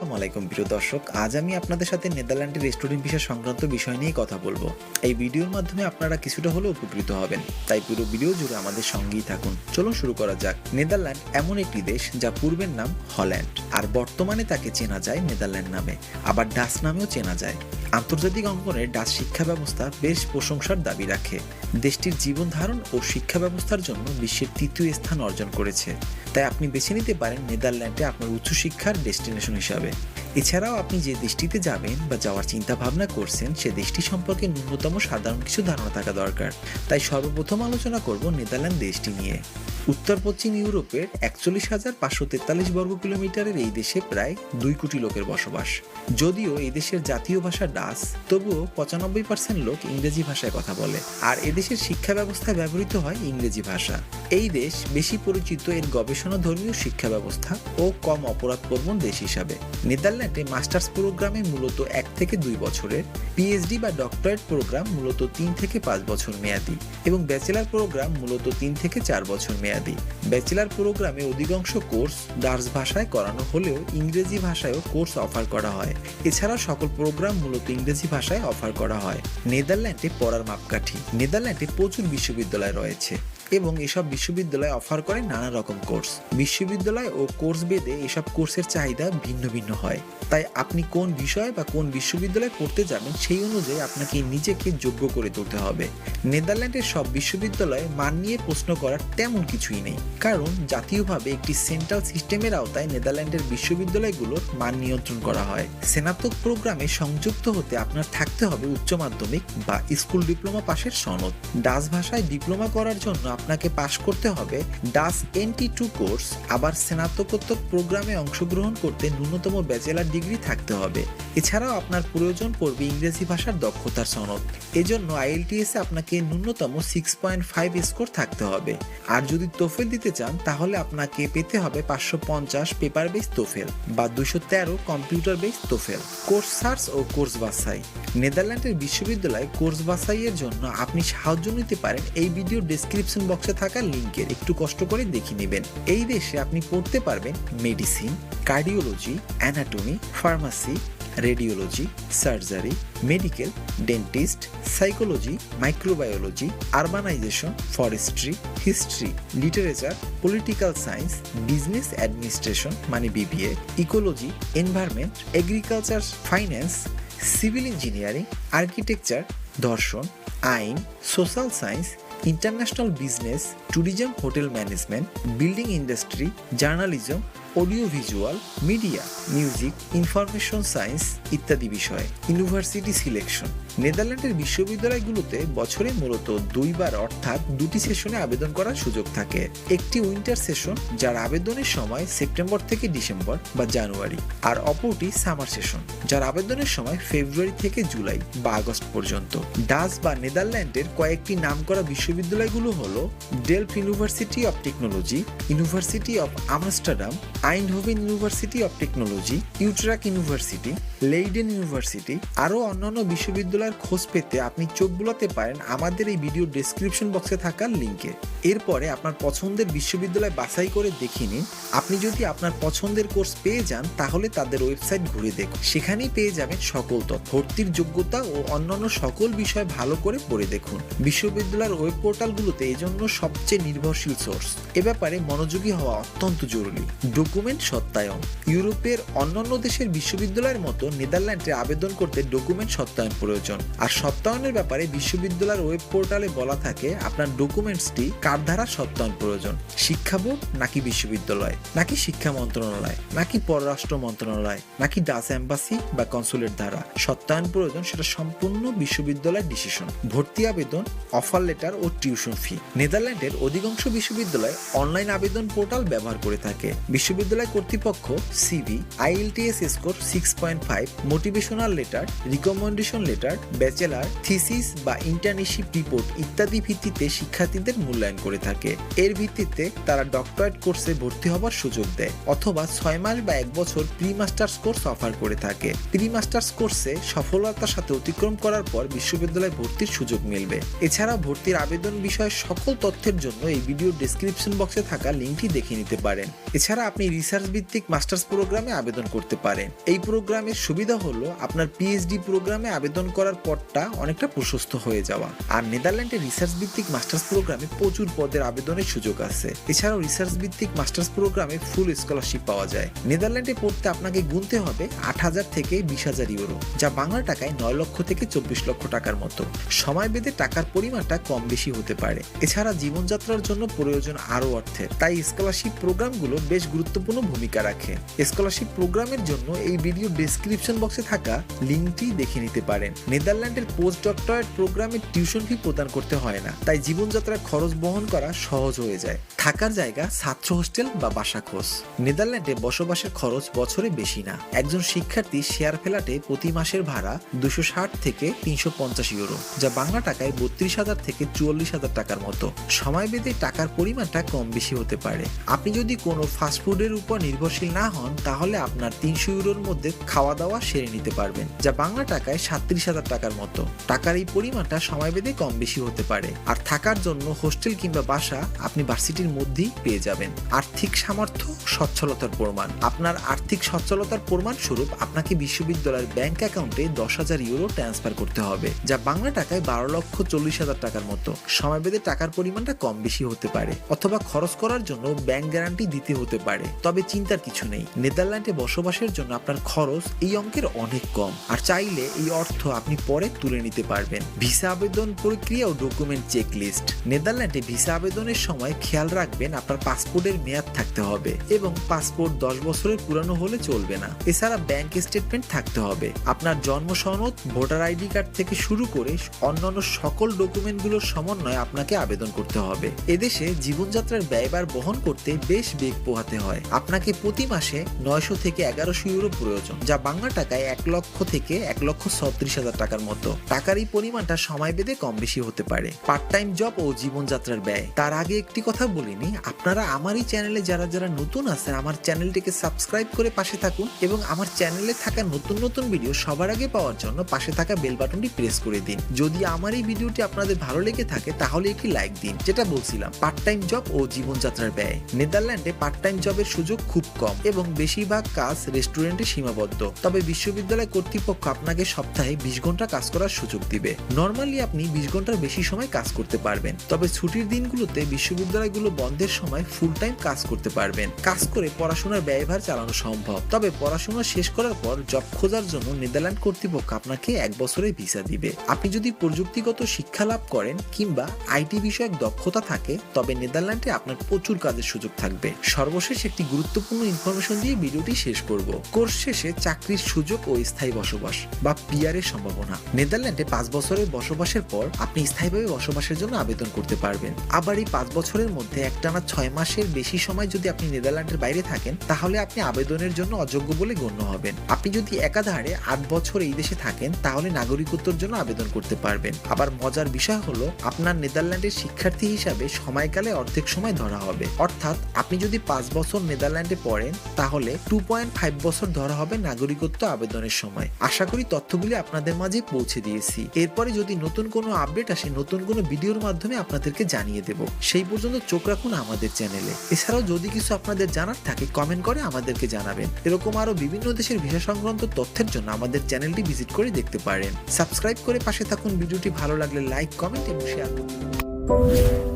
আসসালামু আলাইকুম, প্রিয় দর্শক। আজ আমি আপনাদের সাথে নেদারল্যান্ডের স্টুডেন্ট ভিসা সংক্রান্ত বিষয় নিয়ে কথা বলব। এই ভিডিওর মাধ্যমে আপনারা কিছুটা হলেও উপকৃত হবেন। তাই পুরো ভিডিও জুড়ে আমাদের সঙ্গেই থাকুন। চলুন শুরু করা যাক। নেদারল্যান্ড এমন একটি দেশ যা পূর্বের নাম হল্যান্ড। আর বর্তমানে তাকে চেনা যায় নেদারল্যান্ড নামে। আবার ডাস নামেও চেনা যায়। আন্তর্জাতিক অঙ্গনে ডাচ শিক্ষা ব্যবস্থা বেশ প্রশংসার দাবি রাখে। দেশটির জীবন ধারণ ও শিক্ষা ব্যবস্থার জন্য বিশ্বের তৃতীয় স্থান অর্জন করেছে। তাই আপনি বেছে নিতে পারেন নেদারল্যান্ডে আপনার উচ্চশিক্ষার ডেস্টিনেশন হিসাবে। এছাড়াও আপনি যে দেশটিতে যাবেন বা যাওয়ার চিন্তা ভাবনা করছেন, সে দেশটি সম্পর্কে ন্যূনতম সাধারণ কিছু ধারণা থাকা দরকার। তাই সর্বপ্রথম আলোচনা করব নেদারল্যান্ড দেশটি নিয়ে। উত্তর পশ্চিম ইউরোপের একচল্লিশ হাজার পাঁচশো তেতাল্লিশ বর্গ কিলোমিটারের এই দেশে প্রায় দুই কোটি লোকের বসবাস। যদিও এই দেশের জাতীয় ভাষা ডাচ, তবুও পঁচানব্বই পার্সেন্ট লোক ইংরেজি ভাষায় কথা বলে, আর এদেশের শিক্ষা ব্যবস্থায় ব্যবহৃত হয় ইংরেজি ভাষা। এই দেশ বেশি পরিচিত এর গবেষণা ধর্মীয় শিক্ষা ব্যবস্থা ও কম অপরাধ প্রবণ দেশ হিসাবে। নেদারল্যান্ডে মাস্টার্স প্রোগ্রামে মূলত এক থেকে দুই বছরের পিএইচডি বা ডক্টরেট প্রোগ্রাম মূলত তিন থেকে পাঁচ বছর মেয়াদি এবং ব্যাচেলার প্রোগ্রাম মূলত তিন থেকে চার বছর মেয়াদি। ব্যাচেলার প্রোগ্রামে অধিকাংশ কোর্স ডার্স ভাষায় করানো হলেও ইংরেজি ভাষায়ও কোর্স অফার করা হয়। এছাড়া সকল প্রোগ্রাম মূলত ইংরেজি ভাষায় অফার করা হয়। নেদারল্যান্ডে পড়ার মাপকাঠি। নেদারল্যান্ডে প্রচুর বিশ্ববিদ্যালয় রয়েছে। এবং এসব বিশ্ববিদ্যালয় অফার করে নানা রকম কোর্স। বিশ্ববিদ্যালয় ও কোর্স বেদে এসব কোর্সের চাহিদা ভিন্ন ভিন্ন হয়। তাই আপনি কোন বিষয় বা কোন বিশ্ববিদ্যালয়ে পড়তে যাবেন সেই অনুযায়ী আপনাকে নিজেকে যোগ্য করে তুলতে হবে। নেদারল্যান্ডের সব বিশ্ববিদ্যালয়ে মান নিয়ে প্রশ্ন করার তেমন কিছুই নেই। কারণ জাতীয়ভাবে একটি সেন্ট্রাল সিস্টেমের আওতায় নেদারল্যান্ডের বিশ্ববিদ্যালয়গুলোর মান নিয়ন্ত্রণ করা হয়। স্নাতক প্রোগ্রামে সংযুক্ত হতে আপনার থাকতে হবে উচ্চ মাধ্যমিক বা স্কুল ডিপ্লোমা পাশের সনদ। ডাচ ভাষায় ডিপ্লোমা করার জন্য আপনাকে পাশ করতে হবে ডাচ এনটি টু কোর্স। আবার স্নাতকোত্তর প্রোগ্রামে অংশগ্রহণ করতে ন্যূনতম ব্যাচেলার ডিগ্রি থাকতে হবে। এছাড়াও আপনার প্রয়োজন পড়বে ইংরেজি ভাষার দক্ষতার সনদ। এজন্য আইএলটিএস আপনাকে ন্যূনতম সিক্স পয়েন্ট ফাইভ স্কোর থাকতে হবে। আর যদি তোফেল দিতে চান, তাহলে আপনাকে পেতে হবে পাঁচশো পঞ্চাশ পেপার বেস তোফেল বা দুশো তেরো computer base TOEFL course search ও কোর্স বাছাই। নেদারল্যান্ডের বিশ্ববিদ্যালয় কোর্স বাছাইয়ের জন্য আপনি সাহায্য নিতে পারেন এই ভিডিও ডেসক্রিপশন বক্সে থাকা লিঙ্কের একটু কষ্ট করে দেখে নেবেন। এই দেশে আপনি পড়তে পারবেন medicine cardiology anatomy pharmacy radiology surgery medical dentist psychology microbiology urbanisation forestry history literature political science business administration মানে BBA ecology environment agriculture finance civil engineering architecture দর্শন, আইন social science international business tourism hotel management building industry journalism audio visual media music information science ইত্যাদি বিষয়ে। University selection নেদারল্যান্ডের বিশ্ববিদ্যালয়গুলোতে বছরে মূলত দুইবার অর্থাৎ দুটি সেশনে আবেদন করার সুযোগ থাকে। একটি উইন্টার সেশন যার আবেদনের সময় সেপ্টেম্বর থেকে ডিসেম্বর বা জানুয়ারি, আর অপরটি সামার সেশন যার আবেদনের সময় ফেব্রুয়ারি থেকে জুলাই বা আগস্ট পর্যন্ত। ডাচ বা নেদারল্যান্ডের কয়েকটি নামকরা বিশ্ববিদ্যালয়গুলো হল Delft University of Technology University of Amsterdam আইনহোভেন University of Technology Utrecht University Leiden University আরও অন্যান্য বিশ্ববিদ্যালয়ের খোঁজ পেতে আপনি চোখ বুলাতে পারেন আমাদের এই ভিডিও ডেসক্রিপশন বক্সে থাকা লিঙ্কে এরপরে আপনার পছন্দের বিশ্ববিদ্যালয় বাছাই করে দেখে নিন। আপনি যদি আপনার পছন্দের কোর্স পেয়ে যান, তাহলে তাদের ওয়েবসাইট ঘুরে দেখুন। সেখানেই পেয়ে যাবেন সকল তথ্য, ভর্তির যোগ্যতা ও অন্যান্য সকল বিষয় ভালো করে পড়ে দেখুন। বিশ্ববিদ্যালয়ের ওয়েব পোর্টালগুলোতে এই জন্য সবচেয়ে নির্ভরশীল সোর্স এ ব্যাপারে মনোযোগী হওয়া অত্যন্ত জরুরি। ডকুমেন্ট সত্যায়ন। ইউরোপের অন্যান্য দেশের বিশ্ববিদ্যালয়ের মতো নেদারল্যান্ডে আবেদন করতে ডকুমেন্ট সত্যায়ন প্রয়োজন। আর সত্যায়নের ব্যাপারে বিশ্ববিদ্যালয়ের ওয়েব পোর্টালে বলা থাকে, আপনার ডকুমেন্টসটি কার দ্বারা সত্যায়ন প্রয়োজন? শিক্ষা বোর্ড নাকি বিশ্ববিদ্যালয়? নাকি শিক্ষা মন্ত্রণালয়? নাকি পররাষ্ট্র মন্ত্রণালয়? নাকি ডাচ এম্বাসি বা কনসুলেট দ্বারা? সত্যায়ন প্রয়োজন সেটা সম্পূর্ণ বিশ্ববিদ্যালয়ের ডিসিশন। ভর্তি আবেদন, অফার লেটার ও টিউশন ফি। নেদারল্যান্ডের অধিকাংশ বিশ্ববিদ্যালয় অনলাইন আবেদন পোর্টাল ব্যবহার করে থাকে। বিশ্ববিদ্যালয় কর্তৃপক্ষ CV IELTS score six point five. Five motivational letter recommendation letter bachelor thesis বা ইন্টার্নশিপ রিপোর্ট ইত্যাদি ভিত্তিতে শিক্ষার্থীদের মূল্যায়ন করে থাকে। এর ভিত্তিতে তারা ডক্টরেট কোর্সে ভর্তি হবার সুযোগ দেয় অথবা ছয় মাস বা এক বছর প্রি মাস্টার্স কোর্স অফার করে থাকে। প্রি মাস্টার্স কোর্সে সফলতার সাথে অতিক্রম করার পর বিশ্ববিদ্যালয়ে ভর্তির সুযোগ মিলবে। এছাড়া ভর্তির আবেদন বিষয়ে সকল তথ্যের জন্য এই ভিডিও ডেসক্রিপশন বক্সে থাকা লিঙ্কটি দেখে নিতে পারেন। এছাড়া আপনি রিসার্চ ভিত্তিক মাস্টার্স প্রোগ্রামে আবেদন করতে পারেন। এই প্রোগ্রামের সুবিধা হলো আপনার পিএইচডি প্রোগ্রামে আবেদন করার পথটা অনেকটা প্রশস্ত হয়ে যাওয়া। আর নেদারল্যান্ডে রিসার্চ ভিত্তিক মাস্টার্স প্রোগ্রামে প্রচুর পদের আবেদনের সুযোগ আছে। এছাড়াও রিসার্চ ভিত্তিক মাস্টার্স প্রোগ্রামে ফুল স্কলারশিপ পাওয়া যায়। নেদারল্যান্ডে পড়তে আপনাকে গুনতে হবে আট হাজার থেকে বিশ হাজার ইউরো যা বাংলা টাকায় নয় লক্ষ থেকে চব্বিশ লক্ষ টাকার মতো। সময় বেঁধে টাকার পরিমাণটা কম বেশি হতে পারে। এছাড়া জীবনযাত্রার জন্য প্রয়োজন আরও অর্থের। তাই স্কলারশিপ প্রোগ্রামগুলো বেশ গুরুত্বপূর্ণ ভূমিকা রাখে। স্কলারশিপ প্রোগ্রামের জন্য এই ভিডিও ডেসক্রিপশন বক্সে থাকা লিঙ্কটি দেখে নিতে পারেন। নেদারল্যান্ডের পোস্ট ডক্টরেট প্রোগ্রামে টিউশন ফি প্রদান করতে হয় না, তাই জীবনযাত্রার খরচ বহন করা সহজ হয়ে যায়। থাকার জায়গা, ছাত্র হোস্টেল বা বাসা খোঁজ। নেদারল্যান্ডে বসবাসের খরচ বছরে বেশি না। একজন শিক্ষার্থী শেয়ার ফ্ল্যাটে প্রতি মাসের ভাড়া দুশো ষাট থেকে তিনশো পঞ্চাশ ইউরো যা বাংলা টাকায় বত্রিশ হাজার থেকে চুয়াল্লিশ হাজার টাকার মতো। সময় বেঁধে টাকার পরিমাণটা কম বেশি হতে পারে। আপনি যদি কোনো ফাস্টফুডের উপর নির্ভরশীল না হন, তাহলে আপনার তিনশো ইউরোর মধ্যে খাওয়া দাওয়া সেরে নিতে পারবেন, যা বাংলা টাকায় সাতত্রিশ হাজার টাকার মতো। টাকার এই পরিমাণটা সময় বেঁধে কম বেশি হতে পারে। আর থাকার জন্য হোস্টেল কিংবা বাসা আপনি ভার্সিটির মধ্যেই পেয়ে যাবেন। আর্থিক সামর্থ্য, সচ্ছলতার প্রমাণ। আপনার আর্থিক সচ্ছলতার প্রমাণ স্বরূপ আপনাকে বিশ্ববিদ্যালয়ের ব্যাংক অ্যাকাউন্টে দশ হাজার ইউরো ট্রান্সফার করতে হবে, যা বাংলা টাকায় বারো লক্ষ চল্লিশ হাজার টাকার মতো। সময় বেঁধে টাকার পরিমাণটা কম বেশি হতে পারে, অথবা খরচ করার জন্য ব্যাংক গ্যারান্টি দিতে হতে পারে। তবে চিন্তার কিছু নেই। নেদারল্যান্ডে বসবাসের জন্য আপনার খরচ এই অঙ্কের অনেক কম। আর চাইলে এই অর্থ আপনি পরে তুলে নিতে পারবেন। ভিসা আবেদন প্রক্রিয়া ও ডকুমেন্ট চেক লিস্ট নেদারল্যান্ডে ভিসা আবেদনের সময় খেয়াল রাখবেন আপনার পাসপোর্টের মেয়াদ থাকতে হবে এবং পাসপোর্ট দশ বছরের পুরানো হলে চলবে না। এছাড়া ব্যাংক স্টেটমেন্ট থাকতে হবে। আপনার জন্ম সনদ, ভোটার আইডি কার্ড থেকে শুরু করে অন্যান্য সকল ডকুমেন্টগুলোর সমন্বয়ে আপনাকে আবেদন করতে হবে। এদেশে জীবনযাত্রার ব্যয়ভার বহন করতে বেশ বেগ পোহাতে হয়। আপনাকে প্রতি মাসে নয়শো থেকে এগারোশো ইউরো প্রয়োজন, যা বাংলা টাকায় এক লক্ষ থেকে এক লক্ষ ছত্রিশ হাজার টাকার মতো। টাকার এই পরিমাণটা সময় বেঁধে কম বেশি হতে পারে। পার্ট টাইম জব ও জীবনযাত্রার ব্যয়। তার আগে একটি কথা বলিনি আপনারা আমার এই চ্যানেলে যারা যারা নতুন আছেন, আমার চ্যানেলটিকে সাবস্ক্রাইব করে পাশে থাকুন এবং আমার চ্যানেলে থাকা নতুন নতুন ভিডিও সবার আগে পাওয়ার জন্য পাশে থাকা বেল বাটনটি প্রেস করে দিন। যদি আমার এই ভিডিওটি আপনাদের ভালো লেগে থাকে, তাহলে একটি লাইক দিন, যেটা বলছিলাম পার্ট টাইম জব ও জীবনযাত্রার ব্যয়। নেদারল্যান্ডে পার্ট টাইম জবের সুযোগ খুব কম এবং বেশিরভাগ কাজ রেস্টুরেন্টে সীমাবদ্ধ। তবে বিশ্ববিদ্যালয় কর্তৃপক্ষ আপনাকে সপ্তাহে বিশ ঘণ্টা কাজ করার সুযোগ দিবে। নর্মালি আপনি বিশ ঘণ্টার বেশি সময় কাজ করতে পারবেন। তবে ছুটির দিনগুলোতে বিশ্ববিদ্যালয়গুলো বন্ধের সময় ফুল টাইম কাজ করতে পারবেন। কাজ করে পড়াশোনার ব্যয়ভার চালানো সম্ভব। তবে পড়াশোনা শেষ করার পর জব খোঁজার জন্য নেদারল্যান্ড কর্তৃপক্ষ আপনাকে এক বছরের ভিসা দিবে। আপনি যদি প্রযুক্তিগত শিক্ষা লাভ করেন কিংবা আইটি বিষয়ক দক্ষতা থাকে, তবে নেদারল্যান্ডে আপনার প্রচুর কাজের সুযোগ থাকবে। সর্বশেষ একটি গুরুত্বপূর্ণ ইনফরমেশন দিয়ে ভিডিওটি শেষ করব। কোর্স শেষে চাকরির সুযোগ ও স্থায়ী বসবাস বা পিআর এর সম্ভাবনা। নেদারল্যান্ডে পাঁচ বছরের বসবাসের পর আপনি স্থায়ীভাবে বসবাসের জন্য আবেদন করতে পারবেন। আবার এই পাঁচ বছরের মধ্যে একটানা ছয় মাসের বেশি সময় যদি আপনি নেদারল্যান্ডের বাইরে থাকেন, তাহলে আপনি আবেদনের জন্য অযোগ্য বলে গণ্য হবেন। আপনি যদি একাধারে আট বছর এই দেশে থাকেন, তাহলে নাগরিকত্বর জন্য আবেদন করতে পারবেন। আবার মজার বিষয় হলো, আপনার নেদারল্যান্ডের শিক্ষার্থী হিসাবে সময়কালে অর্ধেক সময় ধরা হবে। অর্থাৎ আপনি যদি পাঁচ বছর নেদারল্যান্ডে পড়েন, তাহলে টু পয়েন্ট ফাইভ বছর ধরা হবে নাগরিকত্ব আবেদনের সময়। আশা করি তথ্যগুলি আপনাদের মাঝে পৌঁছে দিয়েছি। এরপরে যদি নতুন কোনো আপডেট আসে, নতুন কোনো ভিডিওর মাধ্যমে আপনাদেরকে জানিয়ে দেব। সেই পর্যন্ত চোখ রাখুন আমাদের চ্যানেলে। এছাড়াও যদি কিছু আপনাদের জানার থাকে কমেন্ট করে আমাদেরকে জানাবেন। এরকম আরও বিভিন্ন দেশের ভিসা সংক্রান্ত তথ্যের জন্য আমাদের চ্যানেলটি ভিজিট করে দেখতে পারেন। সাবস্ক্রাইব করে পাশে থাকুন। ভিডিওটি ভালো লাগলে লাইক কমেন্ট এবং শেয়ার করুন।